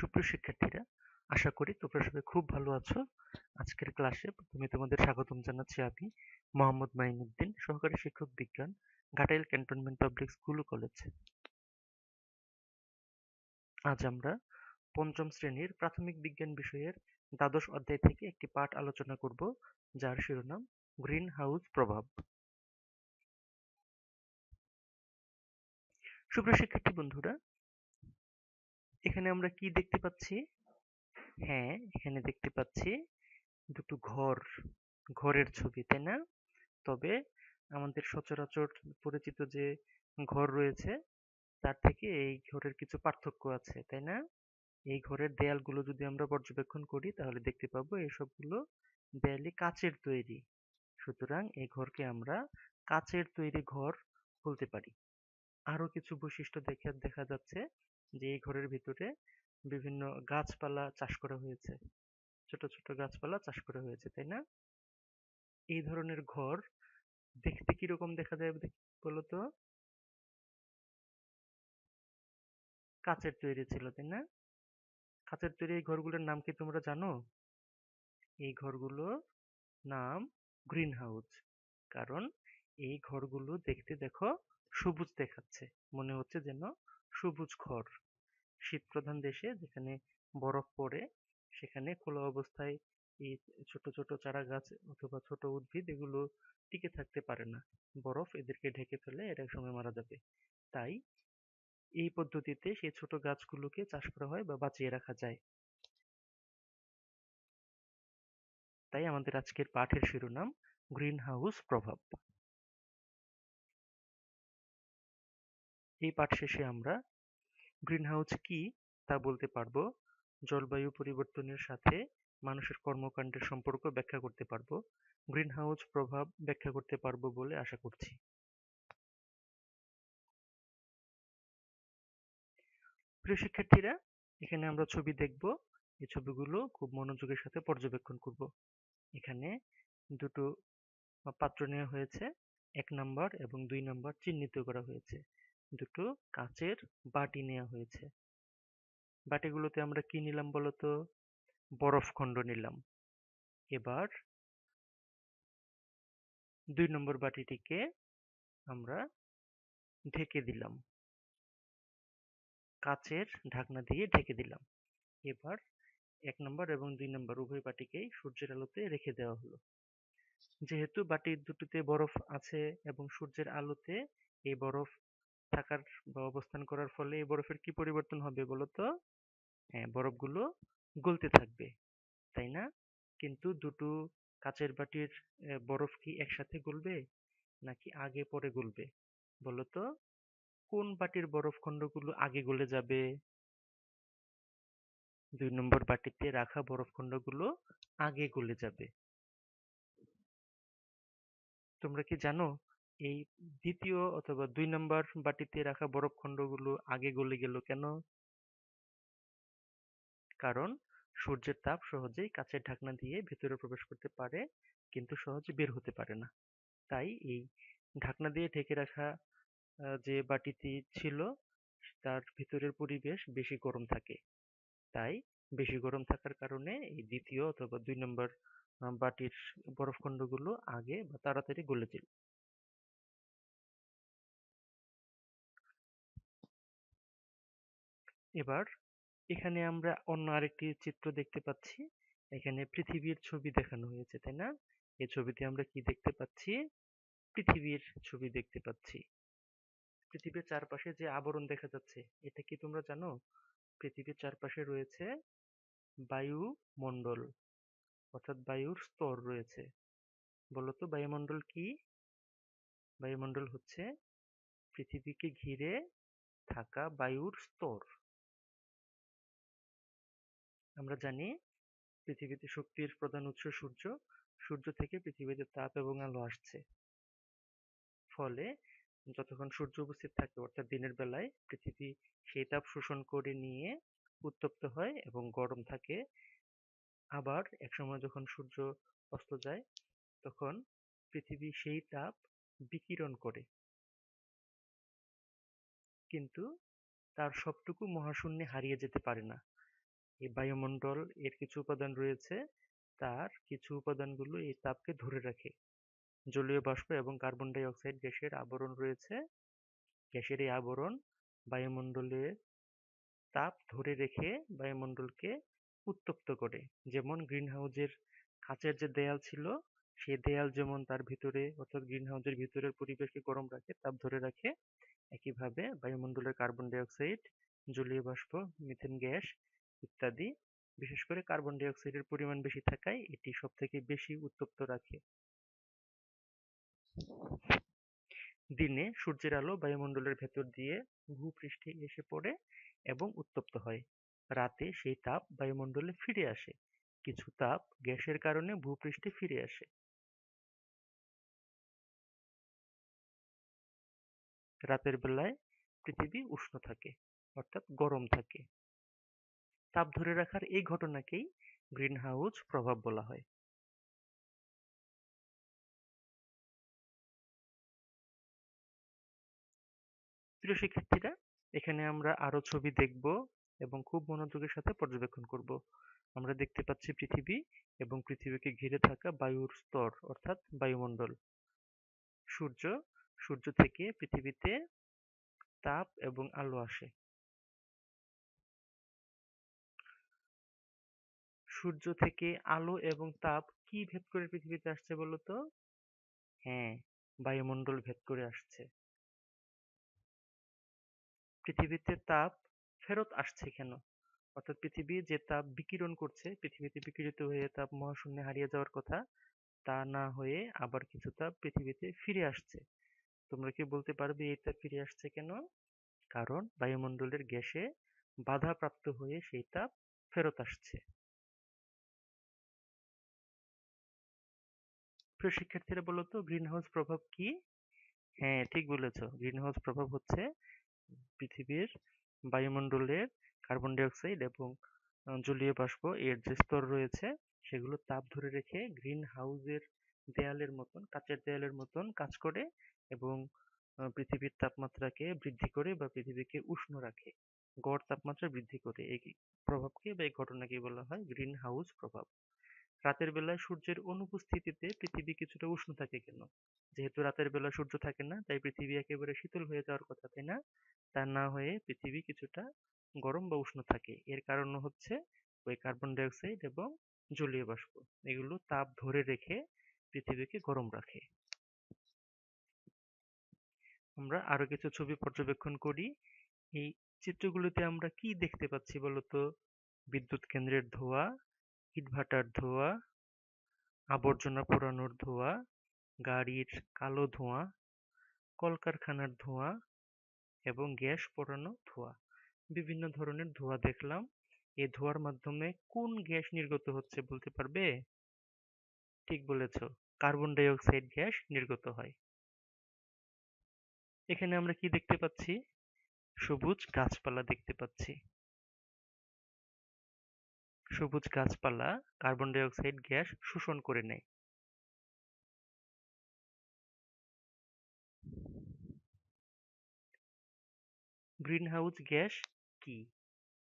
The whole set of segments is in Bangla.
সুপ্রিয় শিক্ষার্থীরা, আশা করি তোমরা সবাই খুব ভালো আছো। আজকের ক্লাসে তোমাদের স্বাগতম জানাচ্ছি আমি মোহাম্মদ মাইনুদ্দিন, সহকারী শিক্ষক বিজ্ঞান, Ghatail cantonment public school college. আজ আমরা পঞ্চম শ্রেণির প্রাথমিক বিজ্ঞান বিষয়ের দ্বাদশ অধ্যায় থেকে একটি পাঠ আলোচনা করব, যার শিরোনাম গ্রিন হাউস প্রভাব। সুপ্রিয় শিক্ষার্থী বন্ধুরা এখানে আমরা কি দেখতে পাচ্ছি? হ্যাঁ এখানে দেখতে পাচ্ছি দুটো ঘর, ঘরের ছবি, তাই না? তবে আমাদের সচরাচর পরিচিত যে ঘর রয়েছে, তার থেকে এই ঘরের কিছু পার্থক্য আছে, তাই না? এই ঘরের দেয়ালগুলো যদি আমরা পর্যবেক্ষণ করি, তাহলে দেখতে পাবো এই সবগুলো দেয়ালই কাচের তৈরি। সুতরাং এই ঘরকে আমরা কাচের তৈরি ঘর বলতে পারি। আরও কিছু বৈশিষ্ট্য দেখে, দেখা যাচ্ছে। যে এই ঘরের ভিতরে বিভিন্ন গাছপালা চাষ করা হয়েছে। ছোট ছোট গাছপালা চাষ করা হয়েছে, তাই না? এই ধরনের ঘর দেখতে কীরকম দেখা যায় বলতো? কাচের তৈরি ছিল, তাই না? কাচের তৈরি এই ঘরগুলোর নাম কি তোমরা জানো? এই ঘরগুলোর নাম গ্রিন হাউস কারণ এই ঘরগুলো দেখতে দেখো সবুজ দেখাচ্ছে। মনে হচ্ছে যেন সবুজ ঘর শীত প্রধান দেশে যেখানে বরফ পড়ে, সেখানে খোলা অবস্থায় এই ছোট ছোট চারা গাছ অথবা ছোট উদ্ভিদ এগুলো টিকে থাকতে পারে না। বরফ এদেরকে ঢেকে ফেলে এরা সময় মারা যাবে। তাই এই পদ্ধতিতে সেই ছোট গাছগুলোকে চাষ করা হয় বা বাঁচিয়ে রাখা যায়। তাই আমাদের আজকের পাঠের শিরোনাম গ্রিন হাউস প্রভাব। এই পাঠ শেষে আমরা গ্রিনহাউস কি তা বলতে পারব। জলবায়ু পরিবর্তনের সাথে মানুষের কর্মকাণ্ডের সম্পর্ক ব্যাখ্যা করতে পারব। গ্রিনহাউস প্রভাব ব্যাখ্যা করতে পারব বলে আশা করছি। প্রিয় শিক্ষার্থীরা, এখানে আমরা ছবি দেখব। এই ছবিগুলো খুব মনোযোগের সাথে পর্যবেক্ষণ করব। এখানে দুটো পাত্র নেওয়া হয়েছে। এক নাম্বার এবং দুই নাম্বার চিহ্নিত করা হয়েছে। দুটো কাচের বাটি নেওয়া হয়েছে। বাটিগুলোতে আমরা কি নিলাম বলতো? বরফ খণ্ড নিলাম। এবার দুই নম্বর বাটিটিকে আমরা ঢেকে দিলাম। কাচের ঢাকনা দিয়ে ঢেকে দিলাম। এবার এক নম্বর এবং দুই নম্বর উভয় বাটিকেই সূর্যের আলোতে রেখে দেওয়া হলো। যেহেতু বাটি দুটিতে বরফ আছে এবং সূর্যের আলোতে এই বরফ থাকার বা অবস্থান করার ফলে এই বরফের কি পরিবর্তন হবে বলতো? হ্যাঁ বরফগুলো গলতে থাকবে, তাই না? কিন্তু দুটো কাচের বাটির বরফ কি একসাথে গলবে নাকি আগে পরে গলবে বলতো? কোন বাটির বরফ খণ্ডগুলো আগে গলে যাবে? দুই নম্বর বাটিতে রাখা বরফ খণ্ডগুলো আগে গলে যাবে। তোমরা কি জানো এই দ্বিতীয় অথবা দুই নম্বর বাটিতে রাখা বরফ খণ্ডগুলো আগে গলে গেল কেন? কারণ সূর্যের তাপ সহজেই কাচের ঢাকনা দিয়ে ভেতরে প্রবেশ করতে পারে, কিন্তু সহজে বের হতে পারে না। তাই এই ঢাকনা দিয়ে ঢেকে রাখা যে বাটিটি ছিল, তার ভিতরের পরিবেশ বেশি গরম থাকে। তাই বেশি গরম থাকার কারণে এই দ্বিতীয় অথবা দুই নম্বর বাটির বরফখণ্ডগুলো আগে বা তাড়াতাড়ি গলে যেত। এবার এখানে আমরা অন্য আরেকটি চিত্র দেখতে পাচ্ছি। এখানে পৃথিবীর ছবি দেখানো হয়েছে, তাই না? এই ছবিতে আমরা কি দেখতে পাচ্ছি? পৃথিবীর ছবি দেখতে পাচ্ছি। পৃথিবীর চারপাশে যে আবরণ দেখা যাচ্ছে, এটা কি তোমরা জানো? পৃথিবীর চারপাশে রয়েছে বায়ুমণ্ডল, অর্থাৎ বায়ুর স্তর রয়েছে। বলতো বায়ুমণ্ডল কি? বায়ুমণ্ডল হচ্ছে পৃথিবীকে ঘিরে থাকা বায়ুর স্তর। আমরা জানি পৃথিবীতে শক্তির প্রধান উৎস সূর্য। সূর্য থেকে পৃথিবীতে তাপ এবং আলো আসছে। ফলে যতক্ষণ সূর্য উপস্থিত থাকে অর্থাৎ দিনের বেলায় পৃথিবী সেই তাপ শোষণ করে নিয়ে উত্তপ্ত হয় এবং গরম থাকে। আবার একসময় যখন সূর্য অস্ত যায়, তখন পৃথিবী সেই তাপ বিকিরণ করে। কিন্তু তার সবটুকু মহাশূন্যে হারিয়ে যেতে পারে না। এই বায়ুমণ্ডল এর কিছু উপাদান রয়েছে। তার কিছু উপাদানগুলো এই তাপকে ধরে রাখে। জলীয় বাষ্প এবং কার্বন ডাই অক্সাইড গ্যাসের আবরণ রয়েছে। গ্যাসের এই আবরণ বায়ুমণ্ডলে তাপ ধরে রেখে বায়ুমণ্ডলকে উত্তপ্ত করে। যেমন গ্রিন হাউসের কাচের যে দেয়াল ছিল সেই দেয়াল যেমন তার ভিতরে অর্থাৎ গ্রিন হাউসের ভিতরের পরিবেশকে গরম রাখে, তাপ ধরে রাখে, একইভাবে বায়ুমণ্ডলের কার্বন ডাই অক্সাইড, জলীয় বাষ্প, মিথেন গ্যাস ইত্যাদি। বিশেষ করে কার্বন ডাই অক্সাইডের পরিমাণ বেশি থাকায় এটি সবথেকে বেশি উত্তপ্ত রাখে। দিনে সূর্যের আলো বায়ুমণ্ডলের ভেতর দিয়ে ভূপৃষ্ঠে এসে পড়ে এবং উত্তপ্ত হয়। রাতে সেই তাপ বায়ুমণ্ডলে ফিরে আসে। কিছু তাপ গ্যাসের কারণে ভূপৃষ্ঠে ফিরে আসে। রাতের বেলায় পৃথিবী উষ্ণ থাকে, অর্থাৎ গরম থাকে। তাপ ধরে রাখার এই ঘটনাকেই গ্রিনহাউস প্রভাব বলা হয়। প্রিয় শিক্ষার্থীরা, এখানে আমরা আরও ছবি দেখব এবং খুব মনোযোগের সাথে পর্যবেক্ষণ করব। আমরা দেখতে পাচ্ছি পৃথিবী এবং পৃথিবীকে ঘিরে থাকা বায়ুর স্তর, অর্থাৎ বায়ুমণ্ডল। সূর্য সূর্য থেকে পৃথিবীতে তাপ এবং আলো আসে। সূর্য থেকে আলো এবং তাপ কি ভেদ করে পৃথিবীতে আসছে বলতো হ্যাঁ বায়ুমণ্ডল ভেদ করে আসছে। পৃথিবীতে তাপ ফেরত আসছে কেন? অর্থাৎ পৃথিবী যে তাপ বিকিরণ করছে পৃথিবীতে বিকিরিত হয়ে তাপ মহাশূন্যে হারিয়ে যাওয়ার কথা তা না হয়ে আবার কিছু তাপ পৃথিবীতে ফিরে আসছে। তোমরা কি বলতে পারবে এই তাপ ফিরে আসছে কেন? কারণ বায়ুমণ্ডলের গ্যাসে বাধাপ্রাপ্ত হয়ে সেই তাপ ফেরত আসছে। প্রিয় শিক্ষার্থীরা বলো তো গ্রিনহাউস প্রভাব কি? হ্যাঁ ঠিক বলেছ। গ্রিনহাউস প্রভাব হচ্ছে পৃথিবীর বায়ুমণ্ডলের কার্বন ডাই অক্সাইড এবং জলীয় বাষ্প এর যে স্তর রয়েছে, সেগুলো তাপ ধরে রেখে গ্রিন হাউসের দেয়ালের মতন, কাচের দেয়ালের মতন কাজ করে এবং পৃথিবীর তাপমাত্রাকে বৃদ্ধি করে বা পৃথিবীকে উষ্ণ রাখে। গড় তাপমাত্রা বৃদ্ধি করে। এই প্রভাবকে বা এই ঘটনাকে বলা হয় গ্রিন হাউস প্রভাব। রাতের বেলায় সূর্যের অনুপস্থিতিতে পৃথিবী কিছুটা উষ্ণ থাকে কেন? যেহেতু রাতের বেলা সূর্য থাকে না, তাই পৃথিবী একেবারে শীতল হয়ে যাওয়ার কথা, তাই না? তা না হয়ে পৃথিবী কিছুটা গরম বা উষ্ণ থাকে। এর কারণ হচ্ছে ওই কার্বন ডাই অক্সাইড এবং জলীয় বাষ্প। এগুলো তাপ ধরে রেখে পৃথিবীকে গরম রাখে। আমরা আরও কিছু ছবি পর্যবেক্ষণ করি। এই চিত্রগুলোতে আমরা কি দেখতে পাচ্ছি বলতো? বিদ্যুৎ কেন্দ্রের ধোঁয়া ইটভাটার ধোঁয়া, আবর্জনা পোড়ানোর ধোঁয়া, গাড়ির কালো ধোঁয়া, কলকারখানার ধোঁয়া এবং গ্যাস পোড়ানো ধোঁয়া। বিভিন্ন ধরনের ধোঁয়া দেখলাম। এই ধোঁয়ার মাধ্যমে কোন গ্যাস নির্গত হচ্ছে বলতে পারবে? ঠিক বলেছ, কার্বন ডাই অক্সাইড গ্যাস নির্গত হয়। এখানে আমরা কি দেখতে পাচ্ছি? সবুজ গাছপালা দেখতে পাচ্ছি। সবুজ গাছপালা, কার্বন ডাই অক্সাইড গ্যাস শোষণ করে নেয়। গ্রিনহাউস গ্যাস কি?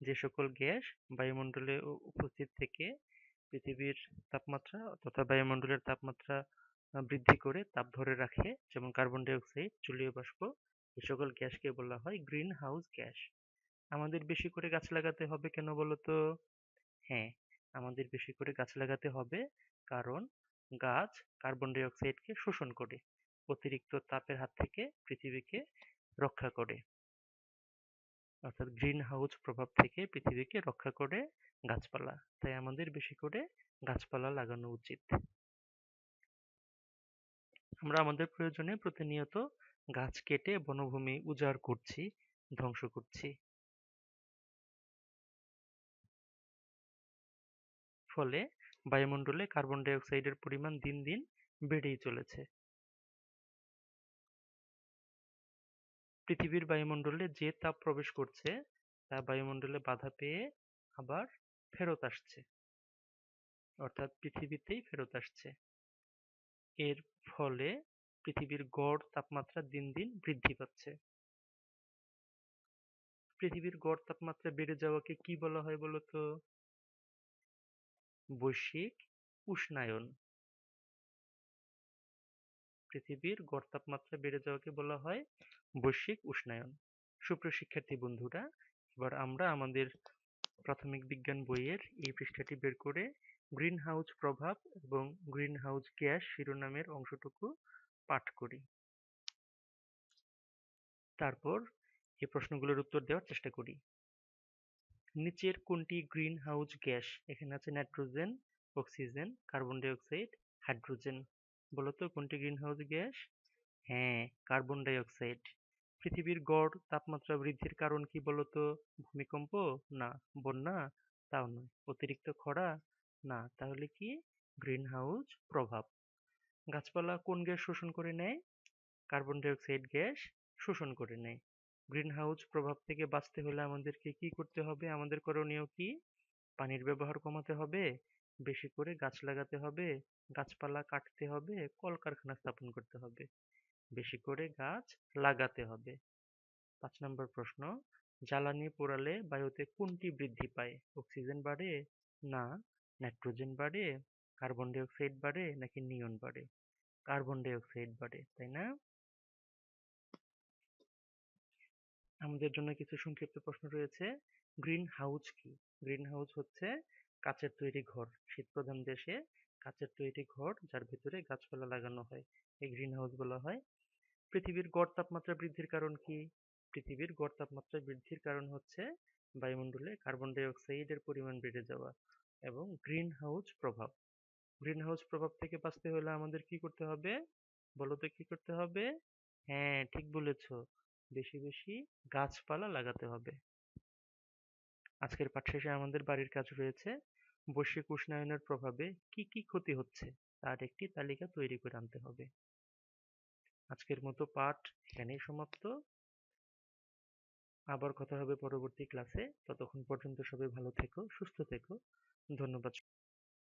যে সকল গ্যাস বায়ুমণ্ডলে উপস্থিত থেকে পৃথিবীর তাপমাত্রা তথা বায়ুমণ্ডলের তাপমাত্রা বৃদ্ধি করে তাপ ধরে রাখে, যেমন কার্বন ডাই অক্সাইড, জলীয় বাষ্প এই সকল গ্যাসকে বলা হয় গ্রিন হাউস গ্যাস। আমাদের বেশি করে গাছ লাগাতে হবে কেন বলতো? হ্যাঁ আমাদের বেশি করে গাছ লাগাতে হবে। কারণ গাছ কার্বন ডাই অক্সাইডকে শোষণ করে, অতিরিক্ত তাপের হাত থেকে পৃথিবীকে রক্ষা করে। অর্থাৎ গ্রিন হাউস প্রভাব থেকে পৃথিবীকে রক্ষা করে গাছপালা। তাই আমাদের বেশি করে গাছপালা লাগানো উচিত। আমরা আমাদের প্রয়োজনে প্রতিনিয়ত গাছ কেটে বনভূমি উজাড় করছি, ধ্বংস করছি। ফলে বায়ুমণ্ডলে কার্বন ডাই অক্সাইডের পরিমাণ দিন দিন বেড়েই চলেছে। পৃথিবীর বায়ুমণ্ডলে যে তাপ প্রবেশ করছে, তা বায়ুমণ্ডলে বাধা পেয়ে আবার ফেরত আসছে। অর্থাৎ পৃথিবীতেই ফেরত আসছে। এর ফলে পৃথিবীর গড় তাপমাত্রা দিন দিন বৃদ্ধি পাচ্ছে। পৃথিবীর গড় তাপমাত্রা বেড়ে যাওয়াকে কি বলা হয় বলতো? বৈশ্বিক উষ্ণায়ন। পৃথিবীর গড় তাপমাত্রা বেড়ে যাওয়াকে বলা হয় বৈশ্বিক উষ্ণায়ন। সুপ্রিয় শিক্ষার্থী বন্ধুরা, এবার আমরা আমাদের প্রাথমিক বিজ্ঞান বইয়ের এই পৃষ্ঠাটি বের করে গ্রিন হাউস প্রভাব এবং গ্রিন হাউস গ্যাস শিরোনামের অংশটুকু পাঠ করি। তারপর এই প্রশ্নগুলোর উত্তর দেওয়ার চেষ্টা করি। নিচের কোনটি গ্রিন হাউস গ্যাস? এখানে আছে nitrogen, oxygen, carbon dioxide hydrogen. বলতো কোনটি গ্রিন হাউস গ্যাস? হ্যাঁ কার্বন ডাই অক্সাইড পৃথিবীর গড় তাপমাত্রা বৃদ্ধির কারণ কি বলতো? ভূমিকম্প? না, বন্যা? তাও নয়। অতিরিক্ত খরা? না, তাহলে কি গ্রিন হাউস প্রভাব? গাছপালা কোন গ্যাস শোষণ করে নেয়? কার্বন ডাই অক্সাইড গ্যাস শোষণ করে নেয়। গ্রিন হাউস প্রভাব থেকে বাঁচতে হলে আমাদেরকে কি করতে হবে? আমাদের করণীয় কি? পানির ব্যবহার কমাতে হবে, বেশি করে গাছ লাগাতে হবে, গাছপালা কাটতে হবে, কলকারখানা স্থাপন করতে হবে, বেশি করে গাছ লাগাতে হবে। পাঁচ নম্বর প্রশ্ন, জ্বালানি পোড়ালে বায়ুতে কোনটি বৃদ্ধি পায়? অক্সিজেন বাড়ে না নাইট্রোজেন বাড়ে, কার্বন ডাই অক্সাইড বাড়ে নাকি নিয়ন বাড়ে? কার্বন ডাই অক্সাইড বাড়ে, তাই না? আমাদের জন্য কিছু সংক্ষিপ্ত প্রশ্ন রয়েছে। গ্রিন হাউস কি? গ্রিন হাউস হচ্ছে কাচের তৈরি ঘর। শীতপ্রধান দেশে কাচের তৈরি ঘর যার ভিতরে গাছপালা লাগানো হয়। এই গ্রিন হাউস বলা হয়। পৃথিবীর গড় তাপমাত্রা বৃদ্ধির কারণ কি? পৃথিবীর গড় তাপমাত্রা বৃদ্ধির কারণ হচ্ছে বায়ুমণ্ডলে কার্বন ডাই অক্সাইডের পরিমাণ বেড়ে যাওয়া এবং গ্রিন হাউস প্রভাব। গ্রিন হাউস প্রভাব থেকে বাঁচতে হলে আমাদের কি করতে হবে? বলো তো কি করতে হবে? হ্যাঁ ঠিক বলেছ। বেশি বেশি গাছপালা লাগাতে হবে। আজকের পাঠ শেষে আমাদের বাড়ির কাজ রয়েছে বৈশ্বিক উষ্ণায়নের প্রভাবে কি কি ক্ষতি হচ্ছে তার একটি তালিকা তৈরি করে আনতে হবে। আজকের মতো পাঠ এখানেই সমাপ্ত। আবার কথা হবে পরবর্তী ক্লাসে ততক্ষণ পর্যন্ত সবাই ভালো থেকো, সুস্থ থেকো। ধন্যবাদ।